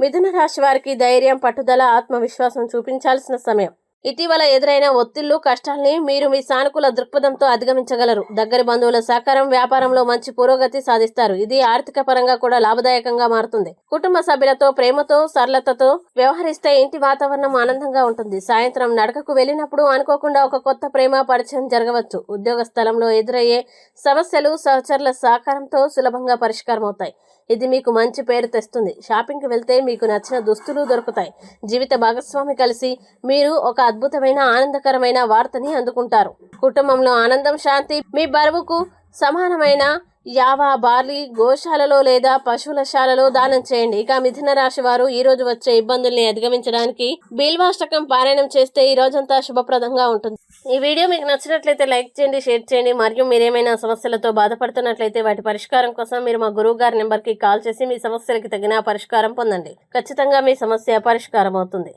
మిథున రాశి వారికి ధైర్యం పట్టుదల ఆత్మవిశ్వాసం చూపించాల్సిన సమయం. ఇటీవల ఎదురైన ఒత్తిళ్ళు కష్టాల్ని మీరు మీ సానుకూల దృక్పథంతో అధిగమించగలరు. దగ్గరి బంధువుల సహకారం వ్యాపారంలో మంచి పురోగతి సాధిస్తారు. ఇది ఆర్థిక పరంగా కూడా లాభదాయకంగా మారుతుంది. కుటుంబ సభ్యులతో ప్రేమతో సరళతతో వ్యవహరిస్తే ఇంటి వాతావరణం ఆనందంగా ఉంటుంది. సాయంత్రం నడకకు వెళ్ళినప్పుడు అనుకోకుండా ఒక కొత్త ప్రేమ పరిచయం జరగవచ్చు. ఉద్యోగ స్థలంలో ఎదురయ్యే సమస్యలు సహచరుల సహకారంతో సులభంగా పరిష్కారమవుతాయి. ఇది మీకు మంచి పేరు తెస్తుంది. షాపింగ్కి వెళ్తే మీకు నచ్చిన దుస్తులు దొరుకుతాయి. జీవిత భాగస్వామి కలిసి మీరు ఒక అద్భుతమైన ఆనందకరమైన వార్తని అందుకుంటారు. కుటుంబంలో ఆనందం శాంతి మీ బరువుకు సమానమైన యావా బార్లీ గోశాలలో లేదా పశువుల శాలలో దానం చేయండి. ఇక మిథున రాశి వారు ఈ రోజు వచ్చే ఇబ్బందుల్ని అధిగమించడానికి బీల్వాష్టకం పారాయణం చేస్తే ఈ రోజంతా శుభప్రదంగా ఉంటుంది. ఈ వీడియో మీకు నచ్చినట్లయితే లైక్ చేయండి షేర్ చేయండి. మరియు మీరేమైనా సమస్యలతో బాధపడుతున్నట్లయితే వాటి పరిష్కారం కోసం మీరు మా గురువు గారి నెంబర్కి కాల్ చేసి మీ సమస్యలకి తగిన పరిష్కారం పొందండి. ఖచ్చితంగా మీ సమస్య పరిష్కారం అవుతుంది